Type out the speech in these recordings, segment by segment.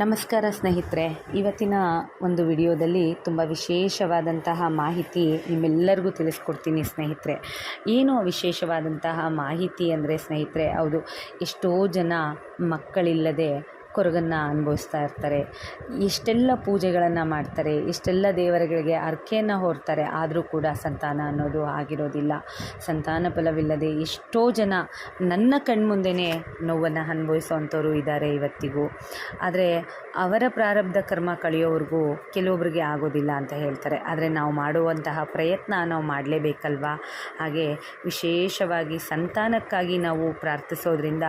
ನಮಸ್ಕಾರ ಸ್ನೇಹಿತರೆ, ಇವತ್ತಿನ ಒಂದು ವಿಡಿಯೋದಲ್ಲಿ ತುಂಬ ವಿಶೇಷವಾದಂತಹ ಮಾಹಿತಿ ನಿಮ್ಮೆಲ್ಲರಿಗೂ ತಿಳಿಸ್ಕೊಡ್ತೀನಿ ಸ್ನೇಹಿತರೆ. ಏನು ವಿಶೇಷವಾದಂತಹ ಮಾಹಿತಿ ಅಂದರೆ ಸ್ನೇಹಿತರೆ, ಹೌದು, ಎಷ್ಟೋ ಜನ ಮಕ್ಕಳಿಲ್ಲದೆ ಕೊರಗನ್ನು ಅನುಭವಿಸ್ತಾ ಇರ್ತಾರೆ. ಇಷ್ಟೆಲ್ಲ ಪೂಜೆಗಳನ್ನು ಮಾಡ್ತಾರೆ, ಇಷ್ಟೆಲ್ಲ ದೇವರುಗಳಿಗೆ ಹರ್ಕೆಯನ್ನು ಹೊರ್ತಾರೆ, ಆದರೂ ಕೂಡ ಸಂತಾನ ಅನ್ನೋದು ಆಗಿರೋದಿಲ್ಲ. ಸಂತಾನ ಫಲವಿಲ್ಲದೆ ಎಷ್ಟೋ ಜನ ನನ್ನ ಕಣ್ಮುಂದೆನೇ ನೋವನ್ನು ಅನುಭವಿಸೋವಂಥವ್ರು ಇದ್ದಾರೆ ಇವತ್ತಿಗೂ. ಆದರೆ ಅವರ ಪ್ರಾರಬ್ಧ ಕರ್ಮ ಕಳೆಯೋವರೆಗೂ ಕೆಲವೊಬ್ಬರಿಗೆ ಆಗೋದಿಲ್ಲ ಅಂತ ಹೇಳ್ತಾರೆ. ಆದರೆ ನಾವು ಮಾಡುವಂತಹ ಪ್ರಯತ್ನ ನಾವು ಮಾಡಲೇಬೇಕಲ್ವಾ? ಹಾಗೆ ವಿಶೇಷವಾಗಿ ಸಂತಾನಕ್ಕಾಗಿ ನಾವು ಪ್ರಾರ್ಥಿಸೋದ್ರಿಂದ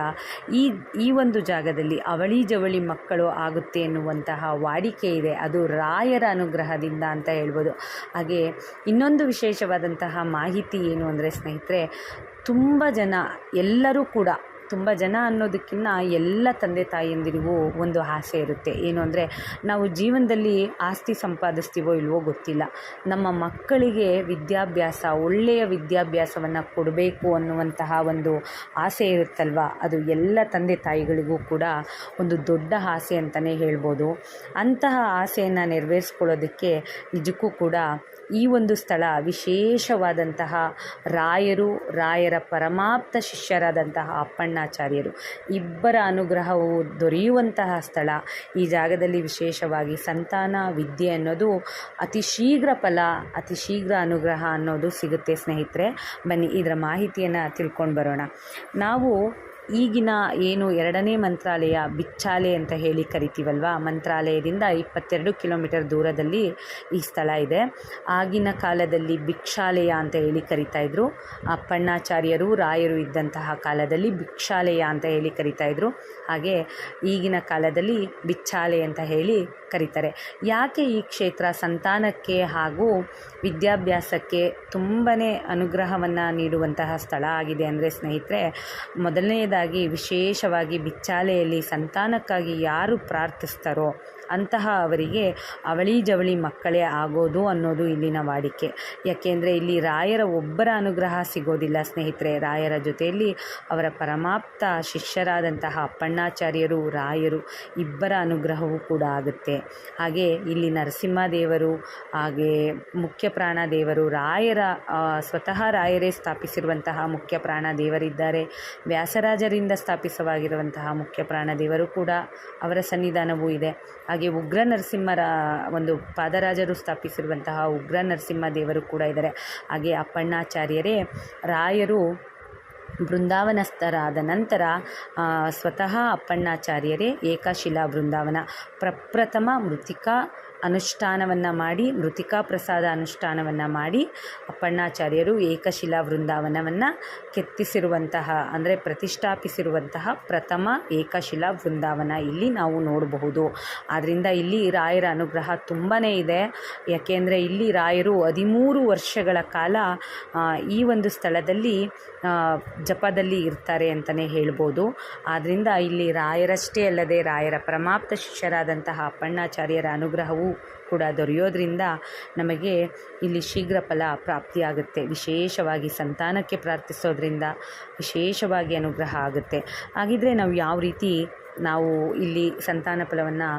ಈ ಈ ಒಂದು ಜಾಗದಲ್ಲಿ ಅವಳಿ ಜವಳಿ ಮಕ್ಕಳು ಆಗುತ್ತೆ ಎನ್ನುವಂತಹ ವಾಡಿಕೆ ಇದೆ. ಅದು ರಾಯರ ಅನುಗ್ರಹದಿಂದ ಅಂತ ಹೇಳ್ಬೋದು. ಹಾಗೆ ಇನ್ನೊಂದು ವಿಶೇಷವಾದಂತಹ ಮಾಹಿತಿ ಏನು ಅಂದರೆ ಸ್ನೇಹಿತರೆ, ತುಂಬ ಜನ ಎಲ್ಲರೂ ಕೂಡ ತುಂಬ ಜನ ಅನ್ನೋದಕ್ಕಿಂತ ಎಲ್ಲ ತಂದೆ ತಾಯಿಯಂದಿರಿಗೂ ಒಂದು ಆಸೆ ಇರುತ್ತೆ. ಏನು ಅಂದರೆ, ನಾವು ಜೀವನದಲ್ಲಿ ಆಸ್ತಿ ಸಂಪಾದಿಸ್ತೀವೋ ಇಲ್ವೋ ಗೊತ್ತಿಲ್ಲ. ನಮ್ಮ ಮಕ್ಕಳಿಗೆ ವಿದ್ಯಾಭ್ಯಾಸ, ಒಳ್ಳೆಯ ವಿದ್ಯಾಭ್ಯಾಸವನ್ನು ಕೊಡಬೇಕು ಅನ್ನುವಂತಹ ಒಂದು ಆಸೆ ಇರುತ್ತಲ್ವ? ಅದು ಎಲ್ಲ ತಂದೆ ತಾಯಿಗಳಿಗೂ ಕೂಡ ಒಂದು ದೊಡ್ಡ ಆಸೆ ಅಂತಲೇ ಹೇಳ್ಬೋದು. ಅಂತಹ ಆಸೆಯನ್ನು ನೆರವೇರಿಸ್ಕೊಳ್ಳೋದಕ್ಕೆ ನಿಜಕ್ಕೂ ಕೂಡ ಈ ಒಂದು ಸ್ಥಳ ವಿಶೇಷವಾದಂತಹ ರಾಯರು, ರಾಯರ ಪರಮಾಪ್ತ ಶಿಷ್ಯರಾದಂತಹ ಅಪ್ಪಣ್ಣಾಚಾರ್ಯರು. ಇಬ್ಬರ ಅನುಗ್ರಹವು ದೊರೆಯುವಂತಹ ಸ್ಥಳ. ಈ ಜಾಗದಲ್ಲಿ ವಿಶೇಷವಾಗಿ ಸಂತಾನ, ವಿದ್ಯೆ ಅನ್ನೋದು ಅತಿ ಶೀಘ್ರ ಫಲ, ಅತಿ ಶೀಘ್ರ ಅನುಗ್ರಹ ಅನ್ನೋದು ಸಿಗುತ್ತೆ ಸ್ನೇಹಿತರೆ. ಬನ್ನಿ, ಇದರ ಮಾಹಿತಿಯನ್ನು ತಿಳ್ಕೊಂಡು ಬರೋಣ. ನಾವು ಈಗಿನ ಏನು ಎರಡನೇ ಮಂತ್ರಾಲಯ ಬಿಚ್ಚಾಲೆ ಅಂತ ಹೇಳಿ ಕರಿತೀವಲ್ವ? ಮಂತ್ರಾಲಯದಿಂದ ಇಪ್ಪತ್ತೆರಡು ಕಿಲೋಮೀಟರ್ ದೂರದಲ್ಲಿ ಈ ಸ್ಥಳ ಇದೆ. ಆಗಿನ ಕಾಲದಲ್ಲಿ ಭಿಕ್ಷಾಲಯ ಅಂತ ಹೇಳಿ ಕರಿತಾ ಇದ್ರು. ಅಪ್ಪಣ್ಣಾಚಾರ್ಯರು ರಾಯರು ಇದ್ದಂತಹ ಕಾಲದಲ್ಲಿ ಭಿಕ್ಷಾಲಯ ಅಂತ ಹೇಳಿ ಕರಿತಾ ಇದ್ರು. ಹಾಗೆ ಈಗಿನ ಕಾಲದಲ್ಲಿ ಬಿಚ್ಚಾಲೆ ಅಂತ ಹೇಳಿ ಕರೀತಾರೆ. ಯಾಕೆ ಈ ಕ್ಷೇತ್ರ ಸಂತಾನಕ್ಕೆ ಹಾಗೂ ವಿದ್ಯಾಭ್ಯಾಸಕ್ಕೆ ತುಂಬಾ ಅನುಗ್ರಹವನ್ನು ನೀಡುವಂತಹ ಸ್ಥಳ ಆಗಿದೆ ಅಂದರೆ ಸ್ನೇಹಿತರೆ ಮೊದಲನೆಯದಾಗಿ ವಿಶೇಷವಾಗಿ ಬಿಚ್ಚಾಲೆಯಲ್ಲಿ ಸಂತಾನಕ್ಕಾಗಿ ಯಾರು ಪ್ರಾರ್ಥಿಸ್ತಾರೋ ಅಂತಹ ಅವರಿಗೆ ಅವಳಿ ಜವಳಿ ಮಕ್ಕಳೇ ಆಗೋದು ಅನ್ನೋದು ಇಲ್ಲಿನ ವಾಡಿಕೆ. ಯಾಕೆಂದರೆ ಇಲ್ಲಿ ರಾಯರ ಒಬ್ಬರ ಅನುಗ್ರಹ ಸಿಗೋದಿಲ್ಲ ಸ್ನೇಹಿತರೆ. ರಾಯರ ಜೊತೆಯಲ್ಲಿ ಅವರ ಪರಮಾಪ್ತ ಶಿಷ್ಯರಾದಂತಹ ಅಪ್ಪಣ್ಣಾಚಾರ್ಯರು, ರಾಯರು ಇಬ್ಬರ ಅನುಗ್ರಹವೂ ಕೂಡ ಆಗುತ್ತೆ. ಹಾಗೆ ಇಲ್ಲಿ ನರಸಿಂಹದೇವರು, ಹಾಗೆ ಮುಖ್ಯ ಪ್ರಾಣ ದೇವರು ರಾಯರ ಸ್ವತಃ ರಾಯರೇ ಸ್ಥಾಪಿಸಿರುವಂತಹ ಮುಖ್ಯ ಪ್ರಾಣ ದೇವರಿದ್ದಾರೆ ವ್ಯಾಸರಾಜರಿಂದ ಸ್ಥಾಪಿಸವಾಗಿರುವಂತಹ ಮುಖ್ಯ ಪ್ರಾಣ ದೇವರು ಕೂಡ ಅವರ ಸನ್ನಿಧಾನವೂ ಇದೆ. ಹಾಗೆ ಉಗ್ರ ನರಸಿಂಹರ ಒಂದು ಪಾದರಾಜರು ಸ್ಥಾಪಿಸಿರುವಂತಹ ಉಗ್ರ ನರಸಿಂಹ ದೇವರು ಕೂಡ ಇದ್ದಾರೆ. ಹಾಗೆ ಅಪ್ಪಣ್ಣಾಚಾರ್ಯರೇ, ರಾಯರು ಬೃಂದಾವನಸ್ಥರಾದ ನಂತರ ಸ್ವತಃ ಅಪ್ಪಣ್ಣಾಚಾರ್ಯರೇ ಏಕಶಿಲಾ ಬೃಂದಾವನ ಪ್ರಪ್ರಥಮ ಮೃತಿಕಾ ಅನುಷ್ಠಾನವನ್ನು ಮಾಡಿ, ಮೃತಿಕಾ ಪ್ರಸಾದ ಅನುಷ್ಠಾನವನ್ನು ಮಾಡಿ, ಅಪ್ಪಣ್ಣಾಚಾರ್ಯರು ಏಕಶಿಲಾ ವೃಂದಾವನವನ್ನು ಕೆತ್ತಿಸಿರುವಂತಹ, ಅಂದರೆ ಪ್ರತಿಷ್ಠಾಪಿಸಿರುವಂತಹ ಪ್ರಥಮ ಏಕಶಿಲಾ ವೃಂದಾವನ ಇಲ್ಲಿ ನಾವು ನೋಡಬಹುದು. ಆದ್ದರಿಂದ ಇಲ್ಲಿ ರಾಯರ ಅನುಗ್ರಹ ತುಂಬಾ ಇದೆ. ಯಾಕೆಂದರೆ ಇಲ್ಲಿ ರಾಯರು ಹದಿಮೂರು ವರ್ಷಗಳ ಕಾಲ ಈ ಒಂದು ಸ್ಥಳದಲ್ಲಿ ಜಪದಲ್ಲಿ ಇರ್ತಾರೆ ಅಂತಲೇ ಹೇಳ್ಬೋದು. ಆದ್ದರಿಂದ ಇಲ್ಲಿ ರಾಯರಷ್ಟೇ ಅಲ್ಲದೆ ರಾಯರ ಪ್ರಮಾಪ್ತ ಶಿಷ್ಯರಾದಂತಹ ಅಪ್ಪಣ್ಣಾಚಾರ್ಯರ ಅನುಗ್ರಹವು ಕೂಡ ದೊರೆಯೋದ್ರಿಂದ ನಮಗೆ ಇಲ್ಲಿ ಶೀಘ್ರ ಫಲ ಪ್ರಾಪ್ತಿಯಾಗುತ್ತೆ. ವಿಶೇಷವಾಗಿ ಸಂತಾನಕ್ಕೆ ಪ್ರಾರ್ಥಿಸೋದ್ರಿಂದ ವಿಶೇಷವಾಗಿ ಅನುಗ್ರಹ ಆಗುತ್ತೆ. ಹಾಗಿದ್ರೆ ನಾವು ಯಾವ ರೀತಿ ನಾವು ಇಲ್ಲಿ ಸಂತಾನ ಫಲವನ್ನು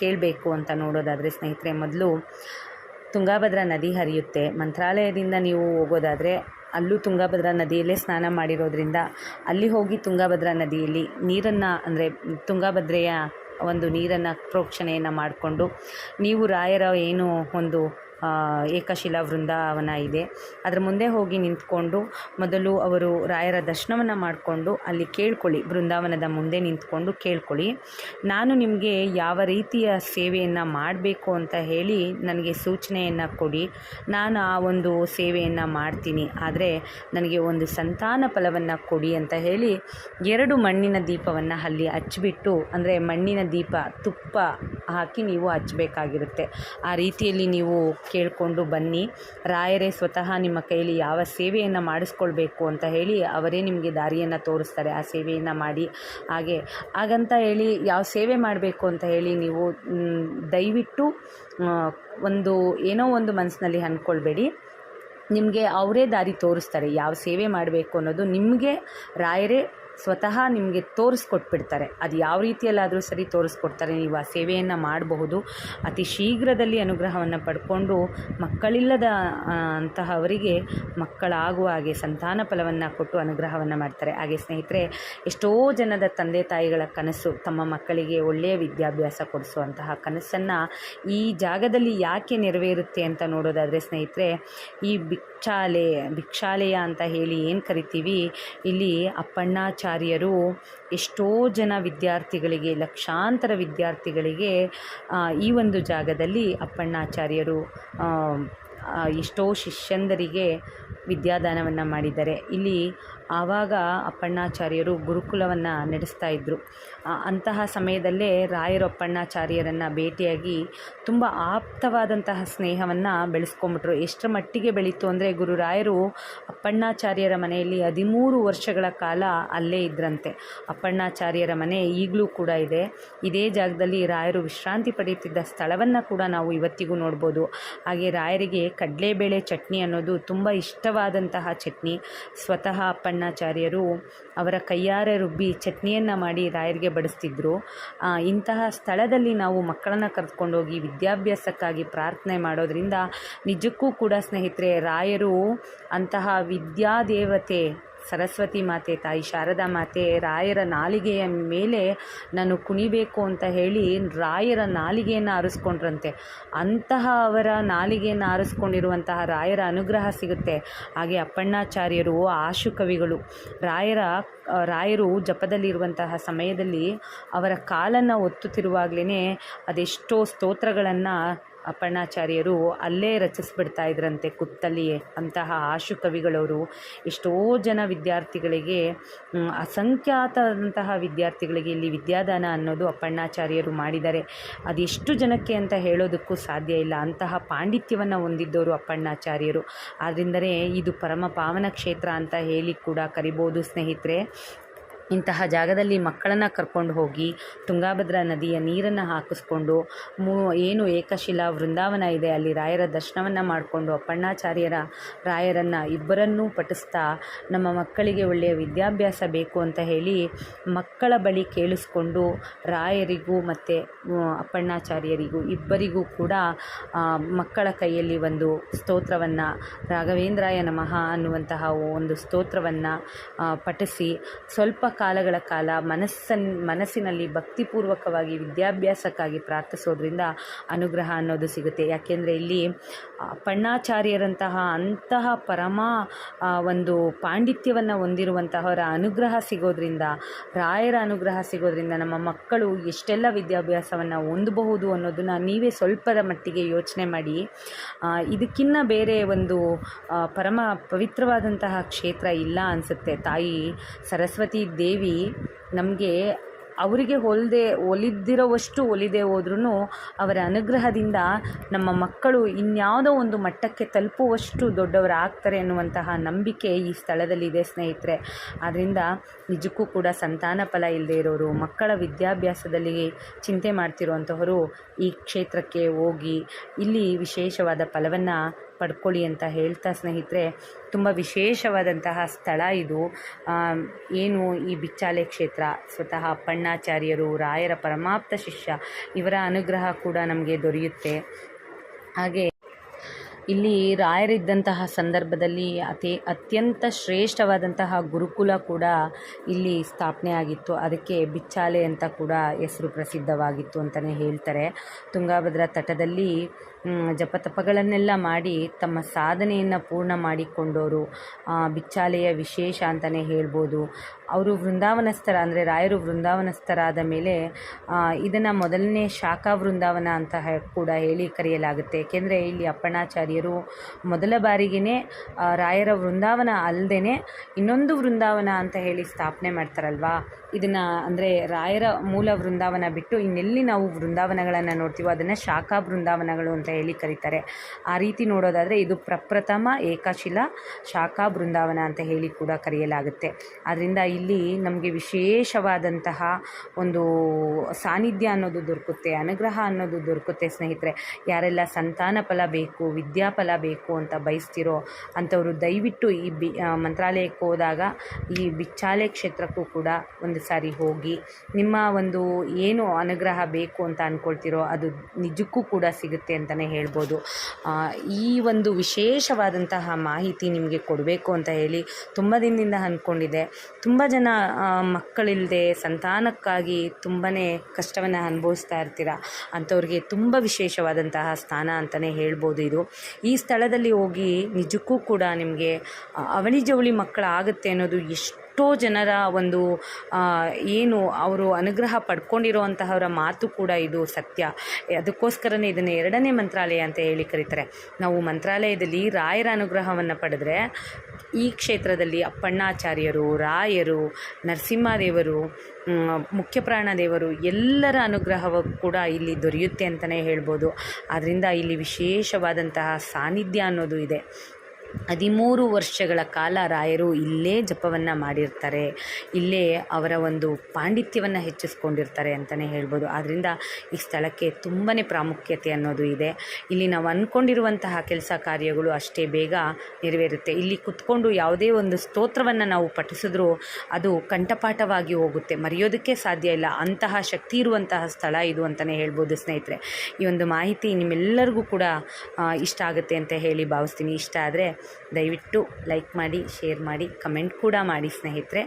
ಕೇಳಬೇಕು ಅಂತ ನೋಡೋದಾದರೆ ಸ್ನೇಹಿತರೆ, ಮೊದಲು ತುಂಗಾಭದ್ರಾ ನದಿ ಹರಿಯುತ್ತೆ. ಮಂತ್ರಾಲಯದಿಂದ ನೀವು ಹೋಗೋದಾದರೆ ಅಲ್ಲೂ ತುಂಗಾಭದ್ರಾ ನದಿಯಲ್ಲೇ ಸ್ನಾನ ಮಾಡಿರೋದ್ರಿಂದ ಅಲ್ಲಿ ಹೋಗಿ ತುಂಗಾಭದ್ರಾ ನದಿಯಲ್ಲಿ ನೀರನ್ನು ಅಂದರೆ ತುಂಗಭದ್ರೆಯ ಒಂದು ನೀರನ್ನು ಪ್ರೋಕ್ಷಣೆಯನ್ನು ಮಾಡಿಕೊಂಡು ನೀವು ರಾಯರ ಏನು ಒಂದು ಏಕಶಿಲಾ ವೃಂದಾವನ ಇದೆ. ಅದರ ಮುಂದೆ ಹೋಗಿ ನಿಂತ್ಕೊಂಡು ಮೊದಲು ಅವರು ರಾಯರ ದರ್ಶನವನ್ನು ಮಾಡಿಕೊಂಡು ಅಲ್ಲಿ ಕೇಳ್ಕೊಳ್ಳಿ ಬೃಂದಾವನದ ಮುಂದೆ ನಿಂತ್ಕೊಂಡು ಕೇಳ್ಕೊಳ್ಳಿ. ನಾನು ನಿಮಗೆ ಯಾವ ರೀತಿಯ ಸೇವೆಯನ್ನು ಮಾಡಬೇಕು ಅಂತ ಹೇಳಿ ನನಗೆ ಸೂಚನೆಯನ್ನು ಕೊಡಿ. ನಾನು ಆ ಒಂದು ಸೇವೆಯನ್ನು ಮಾಡ್ತೀನಿ, ಆದರೆ ನನಗೆ ಒಂದು ಸಂತಾನ ಫಲವನ್ನು ಕೊಡಿ ಅಂತ ಹೇಳಿ ಎರಡು ಮಣ್ಣಿನ ದೀಪವನ್ನು ಅಲ್ಲಿ ಹಚ್ಚಿಬಿಟ್ಟು, ಅಂದರೆ ಮಣ್ಣಿನ ದೀಪ ತುಪ್ಪ ಹಾಕಿ ನೀವು ಹಚ್ಚಬೇಕಾಗಿರುತ್ತೆ ಆ ರೀತಿಯಲ್ಲಿ ನೀವು ಕೇಳಿಕೊಂಡು ಬನ್ನಿ. ರಾಯರೇ, ಸ್ವತಃ ನಿಮ್ಮ ಕೈಲಿ ಯಾವ ಸೇವೆಯನ್ನು ಮಾಡಿಸ್ಕೊಳ್ಬೇಕು ಅಂತ ಹೇಳಿ ಅವರೇ ನಿಮಗೆ ದಾರಿಯನ್ನು ತೋರಿಸ್ತಾರೆ. ಆ ಸೇವೆಯನ್ನು ಮಾಡಿ. ಹಾಗೆ, ಹಾಗಂತ ಹೇಳಿ ಯಾವ ಸೇವೆ ಮಾಡಬೇಕು ಅಂತ ಹೇಳಿ ನೀವು ದಯವಿಟ್ಟು ಒಂದು ಏನೋ ಒಂದು ಮನಸ್ಸಿನಲ್ಲಿ ಅಂದ್ಕೊಳ್ಬೇಡಿ ನಿಮಗೆ ಅವರೇ ದಾರಿ ತೋರಿಸ್ತಾರೆ. ಯಾವ ಸೇವೆ ಮಾಡಬೇಕು ಅನ್ನೋದು ನಿಮಗೆ, ರಾಯರೇ ಸ್ವತಃ ನಿಮಗೆ ತೋರಿಸ್ಕೊಟ್ಬಿಡ್ತಾರೆ. ಅದು ಯಾವ ರೀತಿಯಲ್ಲಾದರೂ ಸರಿ ತೋರಿಸ್ಕೊಡ್ತಾರೆ. ನೀವು ಆ ಸೇವೆಯನ್ನು ಮಾಡಬಹುದು. ಅತಿ ಶೀಘ್ರದಲ್ಲಿ ಅನುಗ್ರಹವನ್ನು ಪಡ್ಕೊಂಡು ಮಕ್ಕಳಿಲ್ಲದ ಅಂತಹವರಿಗೆ ಮಕ್ಕಳಾಗುವ ಹಾಗೆ ಸಂತಾನ ಫಲವನ್ನು ಕೊಟ್ಟು ಅನುಗ್ರಹವನ್ನು ಮಾಡ್ತಾರೆ. ಹಾಗೆ ಸ್ನೇಹಿತರೆ, ಎಷ್ಟೋ ಜನದ ತಂದೆ ತಾಯಿಗಳ ಕನಸು ತಮ್ಮ ಮಕ್ಕಳಿಗೆ ಒಳ್ಳೆಯ ವಿದ್ಯಾಭ್ಯಾಸ ಕೊಡಿಸುವಂತಹ ಕನಸನ್ನು ಈ ಜಾಗದಲ್ಲಿ ಯಾಕೆ ನೆರವೇರುತ್ತೆ ಅಂತ ನೋಡೋದಾದರೆ ಸ್ನೇಹಿತರೆ, ಈ ಭಿಕ್ಷಾಲೆ, ಭಿಕ್ಷಾಲಯ ಅಂತ ಹೇಳಿ ಏನು ಕರಿತೀವಿ? ಇಲ್ಲಿ ಅಪ್ಪಣ್ಣಾಚಾರ್ಯರು ಎಷ್ಟೋ ಜನ ವಿದ್ಯಾರ್ಥಿಗಳಿಗೆ, ಲಕ್ಷಾಂತರ ವಿದ್ಯಾರ್ಥಿಗಳಿಗೆ ಈ ಒಂದು ಜಾಗದಲ್ಲಿ ಅಪ್ಪಣ್ಣಾಚಾರ್ಯರು ಎಷ್ಟೋ ಶಿಷ್ಯಂದರಿಗೆ ವಿದ್ಯಾದಾನವನ್ನು ಮಾಡಿದ್ದಾರೆ. ಇಲ್ಲಿ ಆವಾಗ ಅಪ್ಪಣ್ಣಾಚಾರ್ಯರು ಗುರುಕುಲವನ್ನು ನಡೆಸ್ತಾ ಇದ್ದರು ಅಂತಹ ಸಮಯದಲ್ಲೇ ರಾಯರೊಪ್ಪಣ್ಣಾಚಾರ್ಯರನ್ನು ಭೇಟಿಯಾಗಿ ತುಂಬ ಆಪ್ತವಾದಂತಹ ಸ್ನೇಹವನ್ನು ಬೆಳೆಸ್ಕೊಂಬಿಟ್ರು ಎಷ್ಟರ ಮಟ್ಟಿಗೆ ಬೆಳೀತು ಅಂದರೆ ಗುರುರಾಯರು ಅಪ್ಪಣ್ಣಾಚಾರ್ಯರ ಮನೆಯಲ್ಲಿ ಹದಿಮೂರು ವರ್ಷಗಳ ಕಾಲ ಅಲ್ಲೇ ಇದ್ರಂತೆ. ಅಪ್ಪಣ್ಣಾಚಾರ್ಯರ ಮನೆ ಈಗಲೂ ಕೂಡ ಇದೆ. ಇದೇ ಜಾಗದಲ್ಲಿ ರಾಯರು ವಿಶ್ರಾಂತಿ ಪಡೆಯುತ್ತಿದ್ದ ಸ್ಥಳವನ್ನು ಕೂಡ ನಾವು ಇವತ್ತಿಗೂ ನೋಡ್ಬೋದು. ಹಾಗೆ ರಾಯರಿಗೆ ಕಡಲೆಬೇಳೆ ಚಟ್ನಿ ಅನ್ನೋದು ತುಂಬ ಇಷ್ಟವಾದಂತಹ ಚಟ್ನಿ. ಸ್ವತಃ ಅಪ್ಪಣ್ಣಾಚಾರ್ಯರು ಅವರ ಕೈಯಾರೆ ರುಬ್ಬಿ ಚಟ್ನಿಯನ್ನು ಮಾಡಿ ರಾಯರಿಗೆ ಬಡಿಸ್ತಿದ್ರು ಇಂತಹ ಸ್ಥಳದಲ್ಲಿ ನಾವು ಮಕ್ಕಳನ್ನು ಕರೆದುಕೊಂಡೋಗಿ ವಿದ್ಯಾಭ್ಯಾಸಕ್ಕಾಗಿ ಪ್ರಾರ್ಥನೆ ಮಾಡೋದರಿಂದ ನಿಜಕ್ಕೂ ಕೂಡ ಸ್ನೇಹಿತರೆ ರಾಯರು ಅಂತಹ ವಿದ್ಯಾದೇವತೆ ಸರಸ್ವತಿ ಮಾತೆ, ತಾಯಿ ಶಾರದಾ ಮಾತೆ, ರಾಯರ ನಾಲಿಗೆಯ ಮೇಲೆ ನಾನು ಕುಣಿಬೇಕು ಅಂತ ಹೇಳಿ ರಾಯರ ನಾಲಿಗೆಯನ್ನು ಆರಿಸ್ಕೊಂಡ್ರಂತೆ. ಅಂತಹ ಅವರ ನಾಲಿಗೆಯನ್ನು ಆರಿಸ್ಕೊಂಡಿರುವಂತಹ ರಾಯರ ಅನುಗ್ರಹ ಸಿಗುತ್ತೆ. ಹಾಗೆ ಅಪ್ಪಣ್ಣಾಚಾರ್ಯರು ಆಶು ಕವಿಗಳು ರಾಯರ ರಾಯರು ಜಪದಲ್ಲಿರುವಂತಹ ಸಮಯದಲ್ಲಿ ಅವರ ಕಾಲನ್ನು ಒತ್ತುತ್ತಿರುವಾಗಲೇ ಅದೆಷ್ಟೋ ಸ್ತೋತ್ರಗಳನ್ನು ಅಪ್ಪಣ್ಣಾಚಾರ್ಯರು ಅಲ್ಲೇ ರಚಿಸ್ಬಿಡ್ತಾ ಇದ್ರಂತೆ ಕುತ್ತಲ್ಲಿಯೇ. ಅಂತಹ ಆಶು ಕವಿಗಳವರು ಎಷ್ಟೋ ಜನ ವಿದ್ಯಾರ್ಥಿಗಳಿಗೆ ಅಸಂಖ್ಯಾತಾದಂತಹ ವಿದ್ಯಾರ್ಥಿಗಳಿಗೆ ಇಲ್ಲಿ ವಿದ್ಯಾದಾನ ಅನ್ನೋದು ಅಪ್ಪಣ್ಣಾಚಾರ್ಯರು ಮಾಡಿದ್ದಾರೆ. ಅದೆಷ್ಟು ಜನಕ್ಕೆ ಅಂತ ಹೇಳೋದಕ್ಕೂ ಸಾಧ್ಯ ಇಲ್ಲ. ಅಂತಹ ಪಾಂಡಿತ್ಯವನ್ನು ಹೊಂದಿದ್ದವರು ಅಪ್ಪಣ್ಣಾಚಾರ್ಯರು ಆದ್ದರಿಂದಲೇ ಇದು ಪರಮ ಪಾವನ ಕ್ಷೇತ್ರ ಅಂತ ಹೇಳಿ ಕೂಡ ಕರಿಬೋದು ಸ್ನೇಹಿತರೆ. ಇಂತಹ ಜಾಗದಲ್ಲಿ ಮಕ್ಕಳನ್ನು ಕರ್ಕೊಂಡು ಹೋಗಿ ತುಂಗಾಭದ್ರಾ ನದಿಯ ನೀರನ್ನು ಹಾಕಿಸ್ಕೊಂಡು ಮೂ, ಏನು ಏಕಶಿಲಾ ವೃಂದಾವನ ಇದೆ, ಅಲ್ಲಿ ರಾಯರ ದರ್ಶನವನ್ನು ಮಾಡಿಕೊಂಡು ಅಪ್ಪಣ್ಣಾಚಾರ್ಯರ ರಾಯರನ್ನು ಇಬ್ಬರನ್ನೂ ಪಠಿಸ್ತಾ ನಮ್ಮ ಮಕ್ಕಳಿಗೆ ಒಳ್ಳೆಯ ವಿದ್ಯಾಭ್ಯಾಸ ಬೇಕು ಅಂತ ಹೇಳಿ ಮಕ್ಕಳ ಬಳಿ ಕೇಳಿಸ್ಕೊಂಡು ರಾಯರಿಗೂ ಮತ್ತು ಅಪ್ಪಣ್ಣಾಚಾರ್ಯರಿಗೂ ಇಬ್ಬರಿಗೂ ಕೂಡ ಮಕ್ಕಳ ಕೈಯಲ್ಲಿ ಒಂದು ಸ್ತೋತ್ರವನ್ನು ರಾಘವೇಂದ್ರಾಯ ನಮಃ ಅನ್ನುವಂತಹ ಒಂದು ಸ್ತೋತ್ರವನ್ನು ಪಠಿಸಿ ಸ್ವಲ್ಪ ಕಾಲಗಳ ಕಾಲ ಮನಸ್ಸನ್, ಮನಸ್ಸಿನಲ್ಲಿ ಭಕ್ತಿಪೂರ್ವಕವಾಗಿ ವಿದ್ಯಾಭ್ಯಾಸಕ್ಕಾಗಿ ಪ್ರಾರ್ಥಿಸೋದ್ರಿಂದ ಅನುಗ್ರಹ ಅನ್ನೋದು ಸಿಗುತ್ತೆ. ಯಾಕೆಂದರೆ ಇಲ್ಲಿ ಪಣ್ಣಾಚಾರ್ಯರಂತಹ ಅಂತಹ ಪರಮ ಒಂದು ಪಾಂಡಿತ್ಯವನ್ನು ಹೊಂದಿರುವಂತಹವರ ಅನುಗ್ರಹ ಸಿಗೋದ್ರಿಂದ, ರಾಯರ ಅನುಗ್ರಹ ಸಿಗೋದ್ರಿಂದ ನಮ್ಮ ಮಕ್ಕಳು ಎಷ್ಟೆಲ್ಲ ವಿದ್ಯಾಭ್ಯಾಸವನ್ನು ಹೊಂದಬಹುದು ಅನ್ನೋದನ್ನು ನೀವೇ ಸ್ವಲ್ಪದ ಮಟ್ಟಿಗೆ ಯೋಚನೆ ಮಾಡಿ ಇದಕ್ಕಿನ್ನ ಬೇರೆ ಒಂದು ಪರಮ ಪವಿತ್ರವಾದಂತಹ ಕ್ಷೇತ್ರ ಇಲ್ಲ ಅನಿಸುತ್ತೆ. ತಾಯಿ ಸರಸ್ವತಿ ದೇವಿ ನಮಗೆ ಅವರಿಗೆ ಹೊಲದೆ, ಒಲಿದಿರೋವಷ್ಟು ಒಲಿದೆ ಹೋದ್ರೂ ಅವರ ಅನುಗ್ರಹದಿಂದ ನಮ್ಮ ಮಕ್ಕಳು ಇನ್ಯಾವುದೋ ಒಂದು ಮಟ್ಟಕ್ಕೆ ತಲುಪುವಷ್ಟು ದೊಡ್ಡವರಾಗ್ತಾರೆ ಅನ್ನುವಂತಹ ನಂಬಿಕೆ ಈ ಸ್ಥಳದಲ್ಲಿದೆ ಸ್ನೇಹಿತರೆ. ಆದ್ದರಿಂದ ನಿಜಕ್ಕೂ ಕೂಡ ಸಂತಾನ ಫಲ ಇಲ್ಲದೆ ಇರೋರು, ಮಕ್ಕಳ ವಿದ್ಯಾಭ್ಯಾಸದಲ್ಲಿ ಚಿಂತೆ ಮಾಡ್ತಿರುವಂಥವರು ಈ ಕ್ಷೇತ್ರಕ್ಕೆ ಹೋಗಿ ಇಲ್ಲಿ ವಿಶೇಷವಾದ ಫಲವನ್ನು ಪಡ್ಕೊಳ್ಳಿ ಅಂತ ಹೇಳ್ತಾ ಸ್ನೇಹಿತರೆ, ತುಂಬ ವಿಶೇಷವಾದಂತಹ ಸ್ಥಳ ಇದು. ಏನು ಈ ಬಿಚ್ಚಾಲೆ ಕ್ಷೇತ್ರ, ಸ್ವತಃ ಪಣ್ಣಾಚಾರ್ಯರು, ರಾಯರ ಪರಮಾಪ್ತ ಶಿಷ್ಯ, ಇವರ ಅನುಗ್ರಹ ಕೂಡ ನಮಗೆ ದೊರೆಯುತ್ತೆ. ಹಾಗೆ ಇಲ್ಲಿ ರಾಯರಿದ್ದಂತಹ ಸಂದರ್ಭದಲ್ಲಿ ಅತಿ ಅತ್ಯಂತ ಶ್ರೇಷ್ಠವಾದಂತಹ ಗುರುಕುಲ ಕೂಡ ಇಲ್ಲಿ ಸ್ಥಾಪನೆ ಆಗಿತ್ತು. ಅದಕ್ಕೆ ಬಿಚ್ಚಾಲೆ ಅಂತ ಕೂಡ ಹೆಸರು ಪ್ರಸಿದ್ಧವಾಗಿತ್ತು ಅಂತಲೇ ಹೇಳ್ತಾರೆ. ತುಂಗಾಭದ್ರಾ ತಟದಲ್ಲಿ ಜಪತಪಗಳನ್ನೆಲ್ಲ ಮಾಡಿ ತಮ್ಮ ಸಾಧನೆಯನ್ನು ಪೂರ್ಣ ಮಾಡಿಕೊಂಡವರು ಬಿಚ್ಚಾಲೆಯ ವಿಶೇಷ ಅಂತಲೇ ಹೇಳ್ಬೋದು. ಅವರು ವೃಂದಾವನಸ್ಥರ ಅಂದರೆ ರಾಯರು ವೃಂದಾವನಸ್ಥರಾದ ಮೇಲೆ ಇದನ್ನು ಮೊದಲನೇ ಶಾಖಾ ವೃಂದಾವನ ಅಂತ ಕೂಡ ಹೇಳಿ ಕರೆಯಲಾಗುತ್ತೆ. ಏಕೆಂದರೆ ಇಲ್ಲಿ ಅಪ್ಪಣಾಚಾರ್ಯರು ಮೊದಲ ಬಾರಿಗೇ ರಾಯರ ವೃಂದಾವನ ಅಲ್ಲದೇ ಇನ್ನೊಂದು ವೃಂದಾವನ ಅಂತ ಹೇಳಿ ಸ್ಥಾಪನೆ ಮಾಡ್ತಾರಲ್ವಾ? ಇದನ್ನು ಅಂದರೆ ರಾಯರ ಮೂಲ ವೃಂದಾವನ ಬಿಟ್ಟು ಇನ್ನೆಲ್ಲಿ ನಾವು ವೃಂದಾವನಗಳನ್ನು ನೋಡ್ತೀವೋ ಅದನ್ನು ಶಾಖಾ ವೃಂದಾವನಗಳು ಅಂತ ಹೇಳಿ ಕರೀತಾರೆ. ಆ ರೀತಿ ನೋಡೋದಾದರೆ ಇದು ಪ್ರಪ್ರಥಮ ಏಕಶಿಲಾ ಶಾಖಾ ಬೃಂದಾವನ ಅಂತ ಹೇಳಿ ಕೂಡ ಕರೆಯಲಾಗುತ್ತೆ. ಆದ್ದರಿಂದ ಇಲ್ಲಿ ನಮಗೆ ವಿಶೇಷವಾದಂತಹ ಒಂದು ಸಾನ್ನಿಧ್ಯ ಅನ್ನೋದು ದೊರಕುತ್ತೆ, ಅನುಗ್ರಹ ಅನ್ನೋದು ದೊರಕುತ್ತೆ ಸ್ನೇಹಿತರೆ. ಯಾರೆಲ್ಲ ಸಂತಾನ ಫಲ ಬೇಕು ವಿದ್ಯಾಫಲ ಬೇಕು ಅಂತ ಬಯಸ್ತಿರೋ ಅಂಥವರು ದಯವಿಟ್ಟು ಈ ಬಿ ಮಂತ್ರಾಲಯಕ್ಕೆ ಹೋದಾಗ ಈ ಬಿಚ್ಚಾಲೆ ಕ್ಷೇತ್ರಕ್ಕೂ ಕೂಡ ಒಂದು ಸಾರಿ ಹೋಗಿ, ನಿಮ್ಮ ಒಂದು ಏನು ಅನುಗ್ರಹ ಬೇಕು ಅಂತ ಅಂದ್ಕೊಳ್ತಿರೋ ಅದು ನಿಜಕ್ಕೂ ಕೂಡ ಸಿಗುತ್ತೆ ಅಂತಲೇ ಹೇಳ್ಬೋದು. ಈ ಒಂದು ವಿಶೇಷವಾದಂತಹ ಮಾಹಿತಿ ನಿಮಗೆ ಕೊಡಬೇಕು ಅಂತ ಹೇಳಿ ತುಂಬ ದಿನದಿಂದ ಅಂದ್ಕೊಂಡಿದ್ದೆ ತುಂಬ ಜನ ಮಕ್ಕಳಿಲ್ಲದೆ ಸಂತಾನಕ್ಕಾಗಿ ತುಂಬಾ ಕಷ್ಟವನ್ನು ಅನುಭವಿಸ್ತಾ ಇರ್ತೀರ? ಅಂಥವ್ರಿಗೆ ತುಂಬ ವಿಶೇಷವಾದಂತಹ ಸ್ಥಾನ ಅಂತಲೇ ಹೇಳ್ಬೋದು ಇದು. ಈ ಸ್ಥಳದಲ್ಲಿ ಹೋಗಿ ನಿಜಕ್ಕೂ ಕೂಡ ನಿಮಗೆ ಅವಳಿ ಜವಳಿ ಮಕ್ಕಳಾಗುತ್ತೆ ಅನ್ನೋದು ಎಷ್ಟೋ ಜನರ ಒಂದು ಏನು ಅವರು ಅನುಗ್ರಹ ಪಡ್ಕೊಂಡಿರುವಂತಹವರ ಮಾತು ಕೂಡ ಇದು ಸತ್ಯ. ಅದಕ್ಕೋಸ್ಕರನೇ ಇದನ್ನು ಎರಡನೇ ಮಂತ್ರಾಲಯ ಅಂತ ಹೇಳಿ ಕರೀತಾರೆ. ನಾವು ಮಂತ್ರಾಲಯದಲ್ಲಿ ರಾಯರ ಅನುಗ್ರಹವನ್ನು ಪಡೆದ್ರೆ ಈ ಕ್ಷೇತ್ರದಲ್ಲಿ ಅಪ್ಪಣ್ಣಾಚಾರ್ಯರು, ರಾಯರು, ನರಸಿಂಹದೇವರು ದೇವರು ಎಲ್ಲರ ಅನುಗ್ರಹವು ಕೂಡ ಇಲ್ಲಿ ದೊರೆಯುತ್ತೆ ಅಂತಲೇ ಹೇಳ್ಬೋದು. ಆದ್ದರಿಂದ ಇಲ್ಲಿ ವಿಶೇಷವಾದಂತಹ ಸಾನ್ನಿಧ್ಯ ಅನ್ನೋದು ಇದೆ. ಹದಿಮೂರು ವರ್ಷಗಳ ಕಾಲ ರಾಯರು ಇಲ್ಲೇ ಜಪವನ್ನು ಮಾಡಿರ್ತಾರೆ. ಇಲ್ಲೇ ಅವರ ಒಂದು ಪಾಂಡಿತ್ಯವನ್ನು ಹೆಚ್ಚಿಸ್ಕೊಂಡಿರ್ತಾರೆ ಅಂತಲೇ ಹೇಳ್ಬೋದು. ಆದ್ದರಿಂದ ಈ ಸ್ಥಳಕ್ಕೆ ತುಂಬಾ ಪ್ರಾಮುಖ್ಯತೆ ಅನ್ನೋದು ಇದೆ. ಇಲ್ಲಿ ನಾವು ಅಂದ್ಕೊಂಡಿರುವಂತಹ ಕೆಲಸ ಕಾರ್ಯಗಳು ಅಷ್ಟೇ ಬೇಗ ನೆರವೇರುತ್ತೆ. ಇಲ್ಲಿ ಕುತ್ಕೊಂಡು ಯಾವುದೇ ಒಂದು ಸ್ತೋತ್ರವನ್ನು ನಾವು ಪಠಿಸಿದ್ರೂ ಅದು ಕಂಠಪಾಠವಾಗಿ ಹೋಗುತ್ತೆ. ಮರೆಯೋದಕ್ಕೆ ಸಾಧ್ಯ ಇಲ್ಲ. ಅಂತಹ ಶಕ್ತಿ ಇರುವಂತಹ ಸ್ಥಳ ಇದು ಅಂತಲೇ ಹೇಳ್ಬೋದು ಸ್ನೇಹಿತರೆ. ಈ ಒಂದು ಮಾಹಿತಿ ನಿಮ್ಮೆಲ್ಲರಿಗೂ ಕೂಡ ಇಷ್ಟ ಆಗುತ್ತೆ ಅಂತ ಹೇಳಿ ಭಾವಿಸ್ತೀನಿ. ಇಷ್ಟ ಆದರೆ ದಯವಿಟ್ಟು ಲೈಕ್ ಮಾಡಿ, ಶೇರ್ ಮಾಡಿ, ಕಮೆಂಟ್ ಕೂಡ ಮಾಡಿ ಸ್ನೇಹಿತರೆ.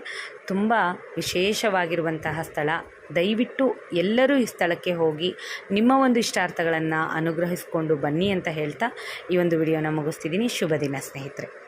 ತುಂಬ ವಿಶೇಷವಾಗಿರುವಂತಹ ಸ್ಥಳ. ದಯವಿಟ್ಟು ಎಲ್ಲರೂ ಈ ಸ್ಥಳಕ್ಕೆ ಹೋಗಿ ನಿಮ್ಮ ಒಂದು ಇಷ್ಟಾರ್ಥಗಳನ್ನು ಅನುಗ್ರಹಿಸಿಕೊಂಡು ಬನ್ನಿ ಅಂತ ಹೇಳ್ತಾ ಈ ಒಂದು ವಿಡಿಯೋನ ಮುಗಿಸ್ತಿದ್ದೀನಿ. ಶುಭ ದಿನ ಸ್ನೇಹಿತರೆ.